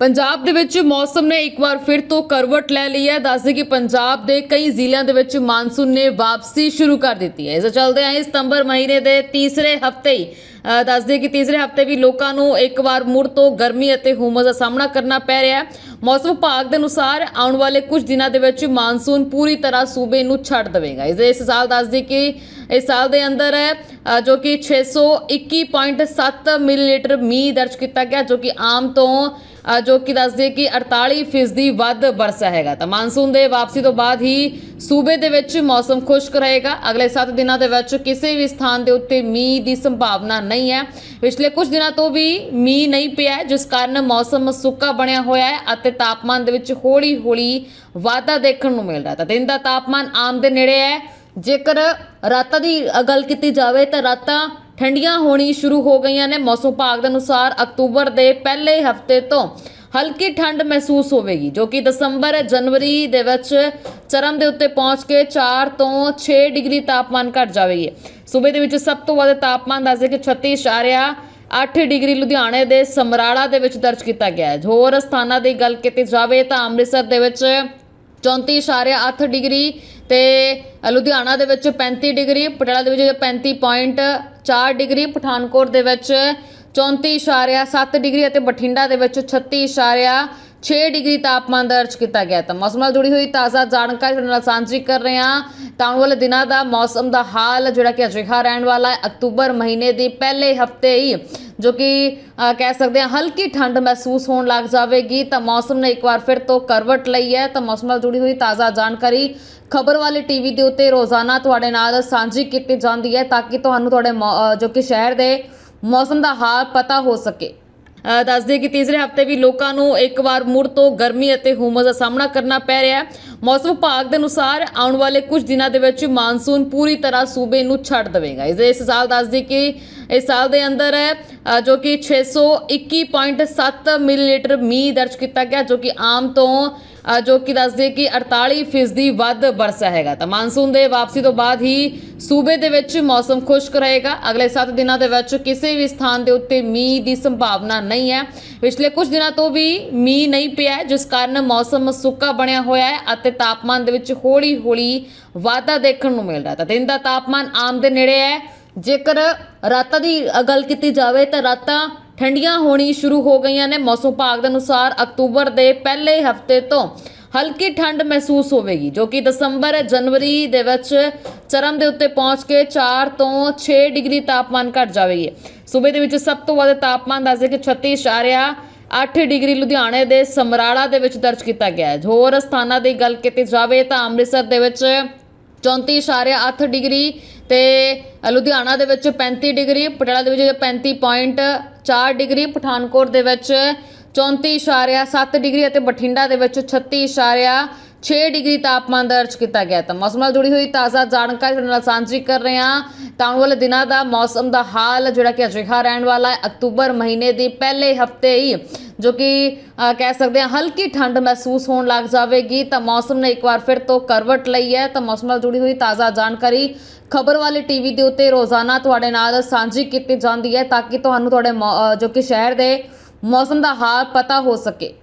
ਪੰਜਾਬ ਦੇ ਵਿੱਚ ਮੌਸਮ ਨੇ ਇੱਕ ਵਾਰ ਫਿਰ ਤੋਂ ਕਰਵਟ ਲੈ ਲਈ ਹੈ। ਦੱਸਦੇ ਕਿ ਪੰਜਾਬ ਦੇ ਕਈ ਜ਼ਿਲ੍ਹਿਆਂ ਦੇ ਵਿੱਚ ਮਾਨਸੂਨ ਨੇ ਵਾਪਸੀ ਸ਼ੁਰੂ ਕਰ ਦਿੱਤੀ ਹੈ। ਇਸ ਦੇ ਚੱਲਦੇ ਆਏ ਸਤੰਬਰ ਮਹੀਨੇ ਦੇ ਤੀਸਰੇ ਹਫ਼ਤੇ ਹੀ ਦੱਸਦੇ ਕਿ ਤੀਸਰੇ ਹਫ਼ਤੇ ਵੀ ਲੋਕਾਂ ਨੂੰ ਇੱਕ ਵਾਰ ਮੁੜ ਤੋਂ ਗਰਮੀ ਅਤੇ ਹੁਮਸ ਦਾ ਸਾਹਮਣਾ ਕਰਨਾ ਪੈ ਰਿਹਾ ਹੈ। ਮੌਸਮ ਵਿਭਾਗ ਦੇ ਅਨੁਸਾਰ ਆਉਣ ਵਾਲੇ ਕੁਝ ਦਿਨਾਂ ਦੇ ਵਿੱਚ ਮਾਨਸੂਨ ਪੂਰੀ ਤਰ੍ਹਾਂ ਸੂਬੇ ਨੂੰ ਛੱਡ ਦੇਵੇਗਾ। ਇਸ ਸਾਲ ਦੱਸਦੇ ਕਿ ਇਸ ਸਾਲ ਦੇ ਅੰਦਰ ਅ, ਜੋ ਕਿ 621.7 ਮਿਲੀਲੀਟਰ ਮੀਂਹ ਦਰਜ ਕੀਤਾ ਗਿਆ ਜੋ ਕਿ ਆਮ ਤੋਂ ਜੋ ਕਿ ਦੱਸਦੇ ਕਿ 48 ਫੀਸਦੀ ਵੱਧ ਬਰਸਾ ਹੈਗਾ। ਤਾਂ ਮਾਨਸੂਨ ਦੇ ਵਾਪਸੀ ਤੋਂ ਬਾਅਦ ਹੀ ਸੂਬੇ ਦੇ ਵਿੱਚ ਮੌਸਮ ਖੁਸ਼ਕ ਰਹੇਗਾ। ਅਗਲੇ 7 ਦਿਨਾਂ ਦੇ ਵਿੱਚ ਕਿਸੇ ਵੀ ਸਥਾਨ ਦੇ ਉੱਤੇ ਮੀਂਹ ਦੀ ਸੰਭਾਵਨਾ ਨਹੀਂ ਹੈ। ਪਿਛਲੇ ਕੁਝ ਦਿਨਾਂ ਤੋਂ ਵੀ ਮੀਂਹ ਨਹੀਂ ਪਿਆ ਜਿਸ ਕਾਰਨ ਮੌਸਮ ਸੁੱਕਾ ਬਣਿਆ ਹੋਇਆ ਹੈ ਅਤੇ ਤਾਪਮਾਨ ਦੇ ਵਿੱਚ ਹੌਲੀ-ਹੌਲੀ ਵਾਧਾ ਦੇਖਣ ਨੂੰ ਮਿਲ ਰਿਹਾ ਤਾਂ ਦਿਨ ਦਾ ਤਾਪਮਾਨ ਆਮ ਦੇ ਨੇੜੇ ਹੈ। ਜੇਕਰ ਰਾਤਾਂ ਦੀ ਗੱਲ ਕੀਤੀ ਜਾਵੇ ਤਾਂ ਰਾਤਾਂ ਠੰਡੀਆਂ ਹੋਣੀ ਸ਼ੁਰੂ ਹੋ ਗਈਆਂ ਨੇ। ਮੌਸਮ ਵਿਭਾਗ ਦੇ ਅਨੁਸਾਰ ਅਕਤੂਬਰ ਦੇ ਪਹਿਲੇ ਹਫ਼ਤੇ ਤੋਂ ਹਲਕੀ ਠੰਡ ਮਹਿਸੂਸ ਹੋਵੇਗੀ, ਜੋ ਕਿ ਦਸੰਬਰ ਜਨਵਰੀ ਦੇ ਵਿੱਚ ਚਰਮ ਦੇ ਉੱਤੇ ਪਹੁੰਚ ਕੇ 4 ਤੋਂ 6 ਡਿਗਰੀ ਤਾਪਮਾਨ ਘਟ ਜਾਵੇਗੀ। ਸੂਬੇ ਦੇ ਵਿੱਚ ਸਭ ਤੋਂ ਵੱਧ ਤਾਪਮਾਨ ਦੱਸਦੇ ਕਿ 36.8 ਡਿਗਰੀ ਲੁਧਿਆਣੇ ਦੇ ਸਮਰਾਲਾ ਦੇ ਵਿੱਚ ਦਰਜ ਕੀਤਾ ਗਿਆ ਹੈ। ਹੋਰ ਸਥਾਨਾਂ ਦੀ ਗੱਲ ਕੀਤੀ ਜਾਵੇ ਤਾਂ ਅੰਮ੍ਰਿਤਸਰ ਦੇ ਵਿੱਚ 34.8 ਡਿਗਰੀ ਤੇ ਲੁਧਿਆਣਾ ਦੇ ਵਿੱਚ 35 ਡਿਗਰੀ, ਪਟਿਆਲਾ ਦੇ ਵਿੱਚ 35.4 ਡਿਗਰੀ, ਪਠਾਨਕੋਟ ਦੇ ਵਿੱਚ 34.7 ਡਿਗਰੀ ਅਤੇ ਬਠਿੰਡਾ ਦੇ ਵਿੱਚ 36.6 ਡਿਗਰੀ ਤਾਪਮਾਨ ਦਰਜ ਕੀਤਾ ਗਿਆ ਤਾਂ ਮੌਸਮ ਨਾਲ ਜੁੜੀ ਹੋਈ ਤਾਜ਼ਾ ਜਾਣਕਾਰੀ ਤੁਹਾਡੇ ਨਾਲ ਸਾਂਝੀ ਕਰ ਰਹੇ ਹਾਂ। ਤਾਂ ਆਉਣ ਵਾਲੇ ਦਿਨਾਂ ਦਾ ਮੌਸਮ ਦਾ ਹਾਲ, ਜਿਹੜਾ ਕਿ ਅਜਿਹਾ ਰਹਿਣ ਵਾਲਾ ਹੈ, ਅਕਤੂਬਰ ਮਹੀਨੇ ਦੇ ਪਹਿਲੇ ਹਫ਼ਤੇ ਹੀ, ਜੋ ਕਿ ਕਹਿ ਸਕਦੇ ਹਾਂ, ਹਲਕੀ ਠੰਡ ਮਹਿਸੂਸ ਹੋਣ ਲੱਗ ਜਾਵੇਗੀ। ਤਾਂ ਮੌਸਮ ਨੇ ਇੱਕ ਵਾਰ ਫਿਰ ਤੋਂ ਕਰਵਟ ਲਈ ਹੈ। ਤਾਂ ਮੌਸਮ ਨਾਲ ਜੁੜੀ ਹੋਈ ਤਾਜ਼ਾ ਜਾਣਕਾਰੀ, ਖਬਰ ਵਾਲੇ ਟੀਵੀ ਦੇ ਉੱਤੇ ਰੋਜ਼ਾਨਾ ਤੁਹਾਡੇ ਨਾਲ ਸਾਂਝੀ ਕੀਤੀ ਜਾਂਦੀ ਹੈ, ਤਾਂ ਕਿ ਤੁਹਾਨੂੰ ਤੁਹਾਡੇ ਮੌ- ਜੋ ਕਿ ਸ਼ਹਿਰ ਦੇ ਮੌਸਮ ਦਾ ਹਾਲ ਪਤਾ ਹੋ ਸਕੇ। ਅ, ਦੱਸਦੇ ਕਿ ਤੀਸਰੇ ਹਫ਼ਤੇ ਵੀ ਲੋਕਾਂ ਨੂੰ ਇੱਕ ਵਾਰ ਮੁੜ ਤੋਂ ਗਰਮੀ ਅਤੇ ਹੁਮਸ ਦਾ ਸਾਹਮਣਾ ਕਰਨਾ ਪੈ ਰਿਹਾ। ਮੌਸਮ ਵਿਭਾਗ ਦੇ ਅਨੁਸਾਰ ਆਉਣ ਵਾਲੇ ਕੁਝ ਦਿਨਾਂ ਦੇ ਵਿੱਚ ਮਾਨਸੂਨ ਪੂਰੀ ਤਰ੍ਹਾਂ ਸੂਬੇ ਨੂੰ ਛੱਡ ਦੇਵੇਗਾ। ਇਸ ਸਾਲ ਦੱਸਦੀ ਕਿ ਇਸ ਸਾਲ ਦੇ ਅੰਦਰ ਅ, ਜੋ ਕਿ 621.7 ਮਿਲੀਲੀਟਰ ਮੀਂਹ ਦਰਜ ਕੀਤਾ ਗਿਆ ਜੋ ਕਿ ਆਮ ਤੋਂ ਜੋ ਕਿ ਦੱਸਦੇ ਕਿ 48 ਫੀਸਦੀ ਵੱਧ ਬਰਸਾ ਹੈਗਾ। ਤਾਂ ਮਾਨਸੂਨ ਦੇ ਵਾਪਸੀ ਤੋਂ ਬਾਅਦ ਹੀ ਸੂਬੇ ਦੇ ਵਿੱਚ ਮੌਸਮ ਖੁਸ਼ਕ ਰਹੇਗਾ। ਅਗਲੇ 7 ਦਿਨਾਂ ਦੇ ਵਿੱਚ ਕਿਸੇ ਵੀ ਸਥਾਨ ਦੇ ਉੱਤੇ ਮੀਂਹ ਦੀ ਸੰਭਾਵਨਾ ਨਹੀਂ ਹੈ। ਪਿਛਲੇ ਕੁਝ ਦਿਨਾਂ ਤੋਂ ਵੀ ਮੀਂਹ ਨਹੀਂ ਪਿਆ ਜਿਸ ਕਾਰਨ ਮੌਸਮ ਸੁੱਕਾ ਬਣਿਆ ਹੋਇਆ ਹੈ ਅਤੇ ਤਾਪਮਾਨ ਦੇ ਵਿੱਚ ਹੌਲੀ-ਹੌਲੀ ਵਾਧਾ ਦੇਖਣ ਨੂੰ ਮਿਲ ਰਿਹਾ ਤਾਂ ਦਿਨ ਦਾ ਤਾਪਮਾਨ ਆਮ ਦੇ ਨੇੜੇ ਹੈ। ਜੇਕਰ ਰਾਤਾਂ ਦੀ ਗੱਲ ਕੀਤੀ ਜਾਵੇ ਤਾਂ ਰਾਤਾਂ ਠੰਡੀਆਂ ਹੋਣੀ ਸ਼ੁਰੂ ਹੋ ਗਈਆਂ ਨੇ। ਮੌਸਮ ਵਿਭਾਗ ਦੇ ਅਨੁਸਾਰ ਅਕਤੂਬਰ ਦੇ ਪਹਿਲੇ ਹਫ਼ਤੇ ਤੋਂ ਹਲਕੀ ਠੰਡ ਮਹਿਸੂਸ ਹੋਵੇਗੀ, ਜੋ ਕਿ ਦਸੰਬਰ, ਜਨਵਰੀ ਦੇ ਵਿੱਚ ਚਰਮ ਦੇ ਉੱਤੇ ਪਹੁੰਚ ਕੇ 4 ਤੋਂ 6 ਡਿਗਰੀ ਤਾਪਮਾਨ ਘਟ ਜਾਵੇਗੀ। ਸੂਬੇ ਦੇ ਵਿੱਚ ਸਭ ਤੋਂ ਵੱਧ ਤਾਪਮਾਨ ਦੱਸਦੇ ਕਿ 36.8 ਡਿਗਰੀ ਲੁਧਿਆਣੇ ਦੇ ਸਮਰਾਲਾ ਦੇ ਵਿੱਚ ਦਰਜ ਕੀਤਾ ਗਿਆ ਹੈ। ਹੋਰ ਸਥਾਨਾਂ ਦੀ ਗੱਲ ਕੀਤੀ ਜਾਵੇ ਤਾਂ ਅੰਮ੍ਰਿਤਸਰ ਦੇ ਵਿੱਚ 34.8 ਡਿਗਰੀ ਤੇ ਲੁਧਿਆਣਾ ਦੇ ਵਿੱਚ 35 ਡਿਗਰੀ, ਪਟਿਆਲਾ ਦੇ ਵਿੱਚ 35.4 ਡਿਗਰੀ, ਪਠਾਨਕੋਟ ਦੇ ਵਿੱਚ 34.7 ਡਿਗਰੀ ਅਤੇ ਬਠਿੰਡਾ ਦੇ ਵਿੱਚ 36.6 ਡਿਗਰੀ ਤਾਪਮਾਨ ਦਰਜ ਕੀਤਾ ਗਿਆ ਤਾਂ ਮੌਸਮ ਨਾਲ ਜੁੜੀ ਹੋਈ ਤਾਜ਼ਾ ਜਾਣਕਾਰੀ ਤੁਹਾਡੇ ਨਾਲ ਸਾਂਝੀ ਕਰ ਰਹੇ ਹਾਂ। ਤਾਂ ਆਉਣ ਵਾਲੇ ਦਿਨਾਂ ਦਾ ਮੌਸਮ ਦਾ ਹਾਲ, ਜਿਹੜਾ ਕਿ ਅਜਿਹਾ ਰਹਿਣ ਵਾਲਾ ਹੈ, ਅਕਤੂਬਰ ਮਹੀਨੇ ਦੇ ਪਹਿਲੇ ਹਫ਼ਤੇ ਹੀ, ਜੋ ਕਿ ਕਹਿ ਸਕਦੇ ਹਾਂ, ਹਲਕੀ ਠੰਡ ਮਹਿਸੂਸ ਹੋਣ ਲੱਗ ਜਾਵੇਗੀ। ਤਾਂ ਮੌਸਮ ਨੇ ਇੱਕ ਵਾਰ ਫਿਰ ਤੋਂ ਕਰਵਟ ਲਈ ਹੈ। ਤਾਂ ਮੌਸਮ ਨਾਲ ਜੁੜੀ ਹੋਈ ਤਾਜ਼ਾ ਜਾਣਕਾਰੀ ਖਬਰ ਵਾਲੇ ਟੀਵੀ ਦੇ ਉੱਤੇ ਰੋਜ਼ਾਨਾ ਤੁਹਾਡੇ ਨਾਲ ਸਾਂਝੀ ਕੀਤੀ ਜਾਂਦੀ ਹੈ, ਤਾਂ ਕਿ ਤੁਹਾਨੂੰ ਤੁਹਾਡੇ ਮੌ- ਜੋ ਕਿ ਸ਼ਹਿਰ ਦੇ ਮੌਸਮ ਦਾ ਹਾਲ ਪਤਾ ਹੋ ਸਕੇ।